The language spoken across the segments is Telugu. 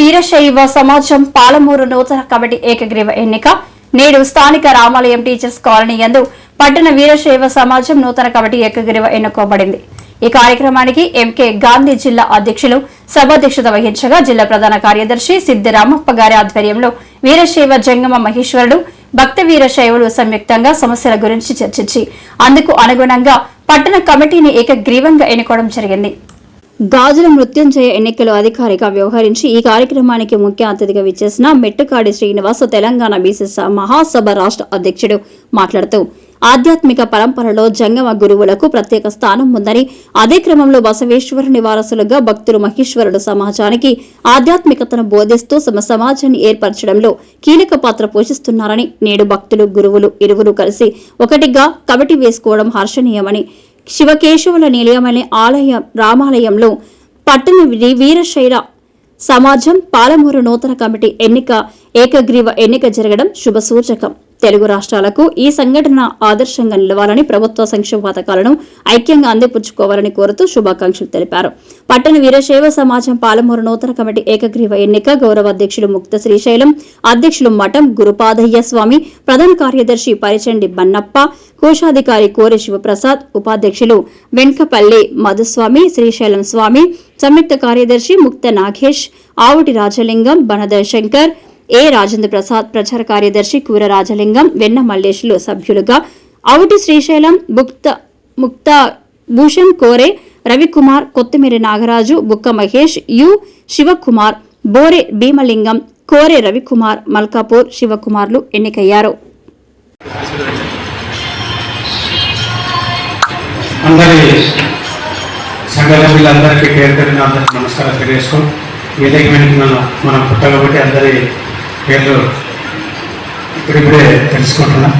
వీరశైవ సమాజం పాలమూరు నూతన కమిటీ ఏకగ్రీవ ఎన్నిక. నేడు స్థానిక రామాలయం టీచర్స్ కాలనీ యందు పట్టణ వీరశైవ సమాజం నూతన కమిటీ ఏకగ్రీవ ఎన్నుకోబడింది. ఈ కార్యక్రమానికి ఎంకే గాంధీ జిల్లా అధ్యక్షులు సభాధ్యక్షత వహించగా జిల్లా ప్రధాన కార్యదర్శి సిద్ది రామప్ప గారి ఆధ్వర్యంలో వీరశైవ జంగమ మహేశ్వరుడు భక్త వీరశైవులు సంయుక్తంగా సమస్యల గురించి చర్చించి అందుకు అనుగుణంగా పట్టణ కమిటీని ఏకగ్రీవంగా ఎన్నుకోవడం జరిగింది. గాజుల మృత్యుంజయ ఎన్నికలు అధికారిగా వ్యవహరించి ఈ కార్యక్రమానికి ముఖ్య అతిథిగా విచ్చేసిన మెట్టుకాడి శ్రీనివాస్ తెలంగాణ బీసీస మహాసభ రాష్ట్ర అధ్యక్షుడు మాట్లాడుతూ ఆధ్యాత్మిక పరంపరలో జంగమ గురువులకు ప్రత్యేక స్థానం ఉందని అదే క్రమంలో బసవేశ్వరుని వారసులుగా భక్తులు మహేశ్వరుడు సమాజానికి ఆధ్యాత్మికతను బోధిస్తూ తమ సమాజాన్ని ఏర్పరచడంలో కీలక పాత్ర పోషిస్తున్నారని నేడు భక్తులు గురువులు ఇరువురు కలిసి ఒకటిగా కమిటీ వేసుకోవడం హర్షణీయమని శివకేశవుల నిలయమనే ఆలయ రామాలయంలో పట్టణ వీరశైల సమాజం పాలమూరు నూతన కమిటీ ఎన్నిక ఏకగ్రీవ ఎన్నిక జరగడం శుభసూచకం తెలుగు రాష్ట్రాలకు ఈ సంఘటన ఆదర్శంగా నిలవాలని ప్రభుత్వ సంక్షేమ పథకాలను ఐక్యంగా అందిపుచ్చుకోవాలని కోరుతూ శుభాకాంక్షలు తెలిపారు. పట్టణ వీరశైవ సమాజం పాలమూరు నూతన కమిటీ ఏకగ్రీవ ఎన్నిక గౌరవ అధ్యక్షులు ముక్త శ్రీశైలం అధ్యక్షులు మఠం గురుపాదయ్య స్వామి ప్రధాన కార్యదర్శి పరిచండి బన్నప్ప కోశాధికారి కోరి శివప్రసాద్ ఉపాధ్యక్షులు వెంకపల్లి మధుస్వామి శ్రీశైలం స్వామి సంయుక్త కార్యదర్శి ముక్త నాగేష్ ఆవుటి రాజలింగం బనదర్ శంకర్ ఏ రాజేంద్ర ప్రసాద్ ప్రచార కార్యదర్శి కూర రాజలింగం వెన్న మల్లేశులు సభ్యులుగా ఆవుటి శ్రీశైలం ముక్త ముక్త భూషణ్ కోరే రవికుమార్ కొత్తిమీరి నాగరాజు బుక్క మహేష్ యు శివకుమార్ బోరే భీమలింగం కోరే రవికుమార్ మల్కాపూర్ శివకుమార్లు ఎన్నికయ్యారు. అందరి సంఘ సభ్యులందరికీ పేరు పేరున అందరికీ నమస్కారం తెలియజేసుకో ఏదైనా మనం పుట్టగబట్టి అందరి పేర్లు ఇప్పుడిప్పుడే తెలుసుకుంటున్నా.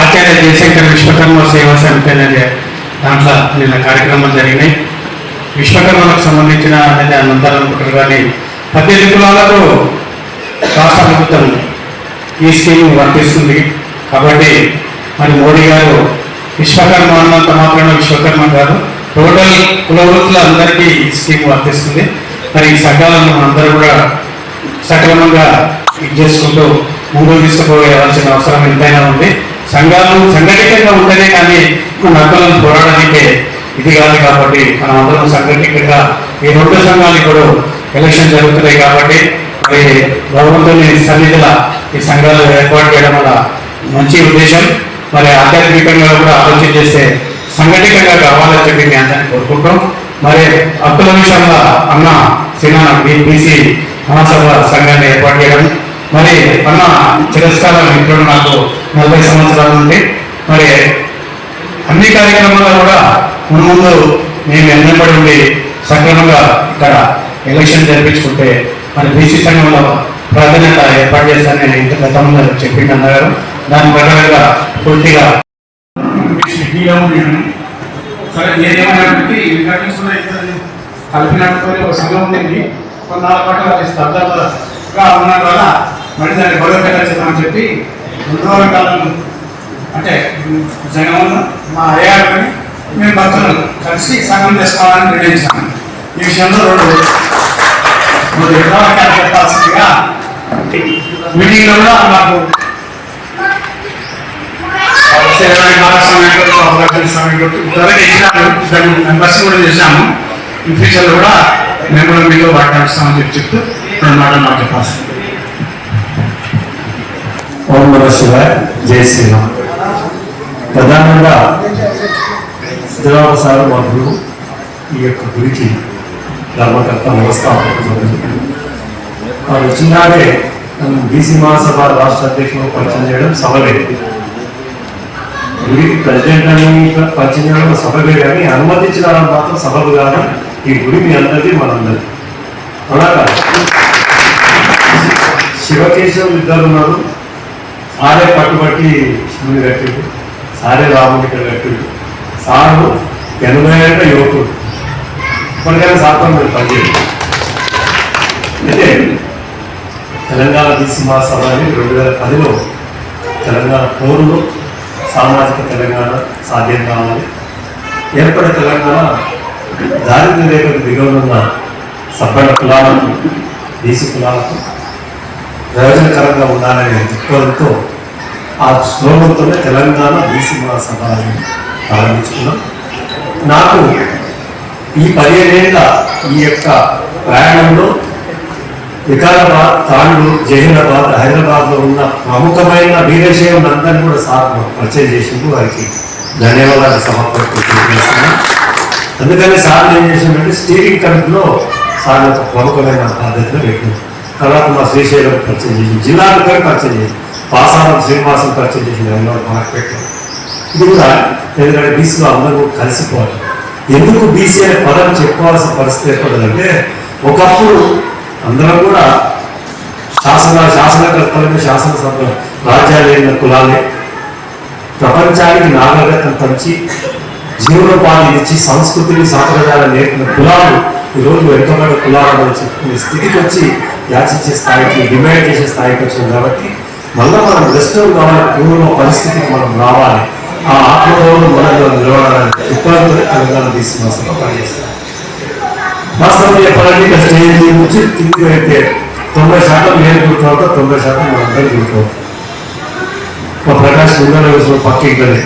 ఆచార్య జయశంకర్ విశ్వకర్మ సేవా సమితి అనేది దాంట్లో నిన్న కార్యక్రమాలు జరిగినాయి. విశ్వకర్మలకు సంబంధించిన అనేది అనంతరం అనుకుంటారు కానీ పద్దెనిమిది కులాలకు రాష్ట్ర ప్రభుత్వం ఈ స్కీమ్ వర్తిస్తుంది. కాబట్టి మరి మోడీ గారు విశ్వకర్మ అన్నంత మాత్రమే విశ్వకర్మ కాదు టోటల్ కులవృత్తులు అందరికీ ఈ స్కీమ్ వర్తిస్తుంది. మరి ఈ సకాలంలో అందరూ కూడా సక్రమంగా ఇది చేసుకుంటూ ముందుకు తీసుకుపోయేవలసిన అవసరం ఎంతైనా ఉంది. సంఘాలు సంఘటితంగా ఉంటేనే కానీ మన హక్కులను పోరాడడానికి ఇది కాదు కాబట్టి మనం అందరం సంఘటితంగా ఈ రెండు సంఘాలు కూడా ఎలక్షన్ జరుగుతున్నాయి కాబట్టి మరి భగవంతుని సన్నిధిల ఈ సంఘాలు ఏర్పాటు చేయడం వల్ల మంచి ఉద్దేశం. మరి ఆధ్యాత్మికంగా కూడా ఆలోచన చేస్తే సంఘటితంగా కావాలని చెప్పి మీ అందరినీ కోరుకుంటాం మరి హక్కుల విషయంలో అన్న సినా బీసీ మహాసభ సంఘాన్ని ఏర్పాటు చేయడం. మరి అన్న చిరస్కారం ఇంట్లో నాకు నలభై సంవత్సరాల నుండి. మరి అన్ని కార్యక్రమాల్లో కూడా ముందు ముందు మేము ఎన్నపడి ఉండి సక్రమంగా ఇక్కడ ఎలక్షన్ జరిపించుకుంటే మరి బీసీ సంఘంలో ప్రాధాన్యత ఏర్పాటు చేస్తానని నేను ఇంత గతంలో చెప్పింది అన్నారు దాని ప్రకారంగా పూర్తిగా సరే కలిపినట్టుకొని ఒక సంఘం ఉంది. కొన్నాళ్ళ పాటు అది స్తబ్దతగా ఉండడం వల్ల మళ్ళీ దాన్ని బలోపేతం చెప్పి రెండు రోజుల కాలం అంటే జగన్ మా అయ్యారు మేము భక్తులు కలిసి సంఘం చేసుకోవాలని నిర్ణయించాము. ఈ విషయంలో రెండు మూడు వివరాలు చెప్పాల్సిందిగా మీటింగ్లో కూడా మాకు సేవలు భాగస్వామ్యం దాన్ని మెంబర్స్ కూడా చేశాము. ఇన్ ఫ్యూచర్లో కూడా మేము కూడా మీతో మాట్లాడుస్తామని చెప్పి చెప్తూ రెండు మాటలు మాకు చెప్పాల్సి ఓం నమ శివాయ జై శ్రీరామ్. ప్రధానంగా సిద్ధరామ సార్ మా ఈ యొక్క గురికి ధర్మకర్త వ్యవస్థాపకులు వారు చిన్నాడే నన్ను బీసీ మహాసభ రాష్ట్ర అధ్యక్షులు పరిచయం చేయడం సభ లేదు గురికి ప్రెసిడెంట్ అని పరిచయం చేయడం సభలే కానీ అనుమతించిన వాళ్ళు మాత్రం సభలు కానీ ఈ గుడి మీ అందరిది మనందరిది అవునా శివకేశవులు ఇద్దరు ఉన్నారు. సారే పట్టుబట్టి శివుని కట్టిండు. సారే రాముని ఇక్కడ కట్టిండు. సారు ఎనభై ఏళ్ళ యువకుడు. ఇప్పటికైనా సాత్వం మీరు పనిచేయండి. అయితే తెలంగాణ బీసీ మహాసభ అని రెండు వేల పదిలో తెలంగాణ పౌరులు సామాజిక తెలంగాణ సాధ్యం కావాలి. ఏర్పడే తెలంగాణ దారిద్ర్య రేఖకు దిగువనున్న సభ్యుల కులాలకు దేశీ కులాలకు ప్రయోజనకరంగా ఉండాలనే దృక్పథంతో ఆ శ్లోకంతోనే తెలంగాణ బీసీ మహాసభ ప్రారంభించుకున్నాం. నాకు ఈ పదిహేనేళ్ళ ఈ యొక్క ప్రయాణంలో వికారాబాద్ తాండూరు జహీరాబాద్ హైదరాబాద్లో ఉన్న ప్రముఖమైన వీరశైవం అందరినీ కూడా సార్ పరిచయం చేసింది వారికి ధన్యవాదాలు సమర్పణ అందుకని సార్ ఏం చేసామంటే స్టీరింగ్ కమిటీలో సార్ యొక్క ప్రముఖమైన బాధ్యతను పెట్టింది తర్వాత మా శ్రీశైలం పరిచయం చేసి జిల్లా పరిచయం చేసి పాసారం శ్రీనివాసం పరిచయం చేసి వెంగళూరు మనకు పెట్టాం ఇది కూడా ఎందుకంటే బీసీలో అందరూ కలిసిపోవాలి. ఎందుకు బీసీ అనే పదం చెప్పుకోవాల్సిన పరిస్థితి ఏర్పడదంటే ఒకప్పుడు అందరం కూడా శాసన శాసనకర్తలని శాసనసభ రాజ్యాలైన కులాలే. ప్రపంచానికి నాగరికతను పంచి జీవనోపాధి ఇచ్చి సంస్కృతిని సాంప్రదాయాలు నేర్పిన కులాలు ఈరోజు వెనుకబడిన కులాలు అని చెప్పుకునే స్థితికి వచ్చి యాచించే స్థాయికి డిమాండ్ చేసే స్థాయికి వచ్చింది కాబట్టి మళ్ళీ మనం వెస్టర్న్ కావాలి పూర్వ పరిస్థితికి మనం రావాలి. ఆ ఆత్మగౌరవం మనలో నిలవడానికి ఇబ్బందులు తెలంగాణ తీసుకున్న సభ పనిచేస్తాం వాస్తవం చెప్పాలంటే ఇక స్టేజ్ నుంచి తిరిగి అయితే తొంభై శాతం నేను గుర్తు తొంభై శాతం మనందరూ గుర్తు మా ప్రకాష్ ముందర పక్క ఇక్కడే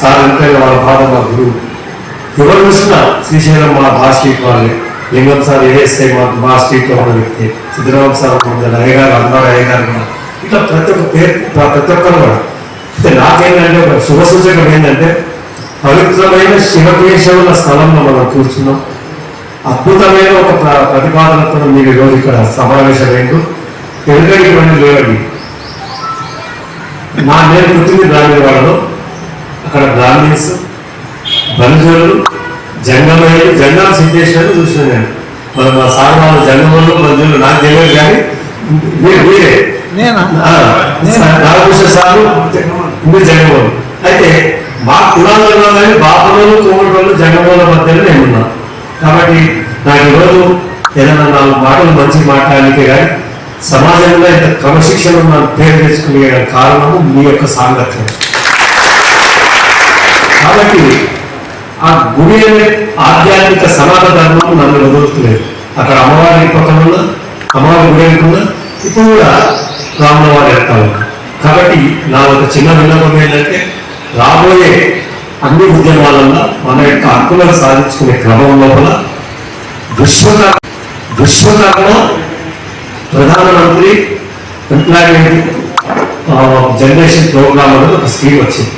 సార్ అంటే వాళ్ళ బాధ మా గురువు. ఎవరు చూసినా శ్రీశైలం మా మా స్ట్రీట్ వాళ్ళే. లింగం సార్ ఏఎస్ఐ మా మా స్ట్రీట్లో ఉన్న వ్యక్తి. సిద్ధరామ సార్ అయ్యగారు అందరూ అయ్యగారు ఇట్లా ప్రతి ఒక్క పేరు ప్రతి ఒక్కరు కూడా. అయితే నాకేంటంటే ఒక శుభ సూచకం ఏంటంటే పవిత్రమైన శివకేశవుల స్థలంలో మనం కూర్చున్నాం. అద్భుతమైన ఒక ప్రతిపాదనతో మీరు ఈరోజు ఇక్కడ సమావేశమైంది ఎందుకంటే ఇవన్నీ లేవండి నా నేను పుట్టింది బ్రాహ్మణ వాళ్ళలో. అక్కడ బ్రాహ్మిన్స్ బంజువులు జంగమయ్యలు జంగం సిద్ధేశ్వరులు చూసిన నేను. మరి మా సార్ వాళ్ళు జంగములు బంజువులు నాకు తెలియదు కానీ మీరు నాగభూషణ సారు మీరు జంగమూలు అయితే మా కులాలలో కానీ బాపులు కోమటోళ్ళు జంగమూల మధ్యలో నేను ఉన్నాను కాబట్టి నాకు ఈరోజు ఏదైనా నాలుగు మాటలు మంచి మాట్లాడడానికి కానీ సమాజంలో ఇంత క్రమశిక్షణ పేరు తెచ్చుకునే కారణము మీ యొక్క సాంగత్యం. కాబట్టి ఆ గుడి అనే ఆధ్యాత్మిక సనాతన ధర్మం నన్ను వదులుతలేదు అక్కడ అమ్మవారి పక్కన ఉన్న అమ్మవారి గుడి అనుకున్నా ఇప్పుడు కూడా రామవారి ఎత్తాను కాబట్టి నా ఒక చిన్న విన్నపం ఏంటంటే రాబోయే అన్ని ఉద్యమాలలో మన యొక్క హక్కులను సాధించుకునే క్రమం లోపల విశ్వకర్మ విశ్వకర్మ ప్రధానమంత్రి ఎంప్లాయ్మెంట్ జనరేషన్ ప్రోగ్రామ్ అనేది ఒక స్కీమ్ వచ్చింది.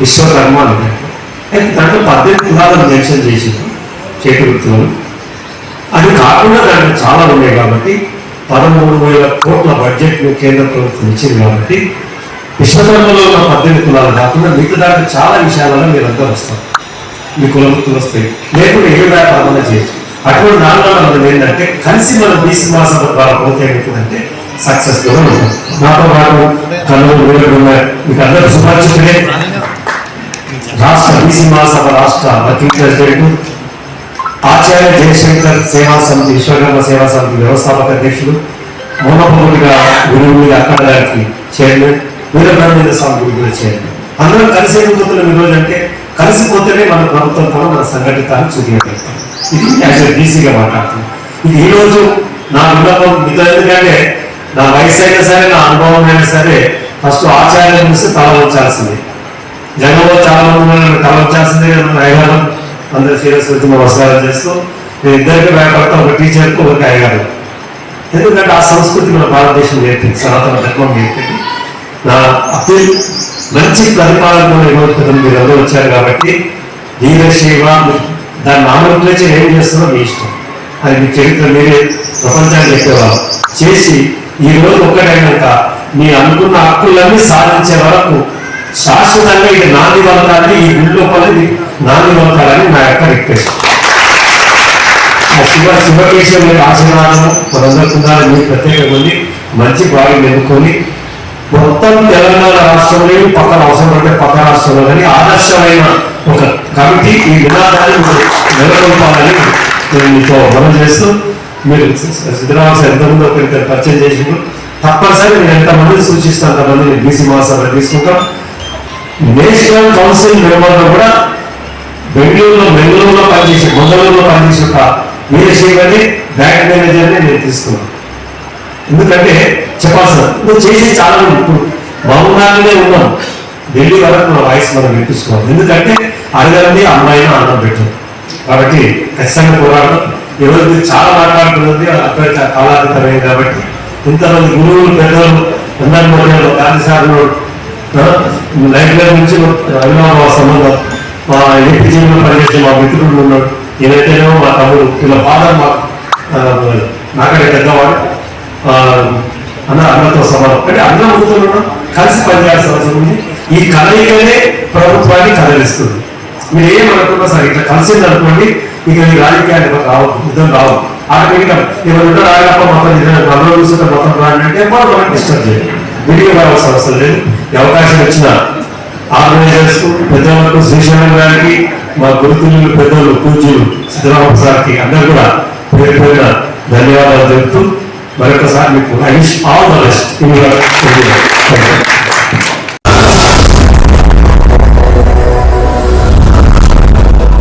విశ్వకర్మ అంటే అయితే దాంట్లో పద్దెనిమిది కులాలను మెన్షన్ చేసింది చేతి వృత్తులను అది కాకుండా దాంట్లో చాలా ఉన్నాయి కాబట్టి పదమూడు వేల కోట్ల బడ్జెట్ను కేంద్ర ప్రభుత్వం ఇచ్చింది కాబట్టి విశ్వకర్మలో ఉన్న పద్దెనిమిది కులాలు కాకుండా మిగతా దాంట్లో చాలా విషయాలలో మీరంతా వస్తారు. మీ కుల వృత్తులు వస్తాయి. లేకుండా ఏ వ్యాపారం చేయొచ్చు. అటువంటి దానిలో మనం ఏంటంటే కలిసి మనం బీసీ మాసం ద్వారా పోతే ఏమవుతుందంటే సక్సెస్ కూడా ఉంటాం నాతో పాటు కన్నులు వేరు మీకు అందరూ సుపరిచితులే రాష్ట్ర బీసీ మహాసభ రాష్ట్ర వర్కింగ్ ప్రెసిడెంట్ ఆచార్య జయశంకర్ సేవా సమితి విశ్వకర్మ సేవా సమితి వ్యవస్థాపక అధ్యక్షుడు మౌనపముడిగా గురువు మీద అక్కడ చైర్మన్ వీరబ్రహ్మేంద్ర స్వామి గురువు కూడా చైర్మన్. అందరం కలిసి ఎదుగుతున్న ఈరోజు అంటే కలిసిపోతేనే మన ప్రభుత్వం కూడా మన సంఘటితాన్ని చూపించగలుగుతాం ఇది యాజ్ బీసీగా మాట్లాడుతున్నాం. ఇది ఈరోజు నా విన్నపం మీతో ఎందుకంటే నా వయసు అయినా సరే నా అనుభవం అయినా సరే ఫస్ట్ ఆచార్యం చూసి తల ఉంచాల్సింది జనంలో చాలా మంది కలవ తలవచ్చాల్సిందే అయ్యగారు అందరు సీరియస్ వచ్చి నమస్కారం చేస్తూ నేను ఇద్దరికి భయపడతా. ఒక టీచర్కి ఒక అయ్యగారు ఎందుకంటే ఆ సంస్కృతి మన భారతదేశం నేర్పింది. సనాతన ధర్మం నేర్పింది. నా అప్పీల్ మంచి ప్రతిపాదన ఈరోజు మీరు అందరూ వచ్చారు కాబట్టి వీరశైవ దాన్ని నామకరించి ఏం చేస్తారో మీ ఇష్టం. అది మీ చరిత్ర మీరే ప్రపంచాన్ని చెప్పేవారు. చేసి ఈ రోజు ఒక్కటైనాక మీ అనుకున్న హక్కులన్నీ సాధించే వరకు శాశ్వతంగా ఇది నాంది వలకాలని ఈ గుడి లోపల నాంది వలకాలని నా యొక్క రిక్వెస్ట్ ఆ శివ శివకేశ్వరుల ఆశీర్వాదము మనందరికి మీ మీరు ప్రత్యేకంగా ఉంది. మంచి బాగా ఎన్నుకొని మొత్తం తెలంగాణ రాష్ట్రంలో పక్కన అవసరం అంటే పక్క రాష్ట్రంలో కానీ ఆదర్శమైన ఒక కమిటీ ఈ నినాదాన్ని నెలకొల్పాలని నేను మీతో మనం చేస్తూ మీరు సిద్ధరామ ఎంతమంది ఒకరికి పరిచయం చేసినప్పుడు తప్పనిసరి నేను ఎంతమంది సూచిస్తే అంతమంది బీసీ మహాసభ తీసుకుంటాం నేషనల్ కౌన్సిల్ మెంబర్లు కూడా బెంగళూరులో బెంగళూరులో పనిచేసే మంగళూరులో పనిచేసే ఒక వీరశైవని బ్యాంక్ మేనేజర్ని నేను తీసుకున్నాను. ఎందుకంటే చెప్పాల్సిన నువ్వు చేసి చాలా ఉంది. ఇప్పుడు మౌనాలనే ఉన్నాం ఢిల్లీ వరకు మన వాయిస్ మనం వినిపించుకోవాలి. ఎందుకంటే అడగండి అమ్మాయిని అన్నం పెట్టాం కాబట్టి ఖచ్చితంగా పోరాటం ఈరోజు మీరు చాలా మాట్లాడుతున్నది అక్కడ కాలాతీతమైంది కాబట్టి ఇంతమంది గురువులు పెద్దలు అందరి మధ్యలో గాంధీ నైట్ లైఫ్ నుంచి అభిమాన సంబంధం మా ఏపీ జిల్లాలో పనిచేసే మా మిత్రుడు ఉన్నాడు ఏదైతేనేమో మా తమ్ముడు వీళ్ళ ఫాదర్ మా నాకంటే పెద్దవాడు. అన్న అన్నతో సమానం అంటే అన్న ముందులో కలిసి పనిచేయాల్సిన అవసరం ఉంది. ఈ కలయికనే ప్రభుత్వాన్ని కదలిస్తుంది. మీరు ఏమనుకున్నా సరే ఇట్లా కలిసింది అనుకోండి ఇక ఈ రాజకీయాలు రావు యుద్ధం రావు. ఆటోమేటిక్గా ఎవరు ఉంటారు రాయలప్ప మొత్తం నలుగురు చూస్తుంటే మొత్తం రానంటే ఎవరు డిస్టర్బ్ చేయాలి విడిగా రావాల్సిన అవసరం లేదు. అవకాశం వచ్చిన ఆర్గనైజర్స్ పెద్దవాళ్ళకు శ్రీశైలం గారికి మా గురుతులు పెద్దలు పూజ్యులు సిద్ధరామ సార్కి అందరు కూడా పేరు పేరున ధన్యవాదాలు చెప్తూ మరొకసారి మీకు I wish all the best.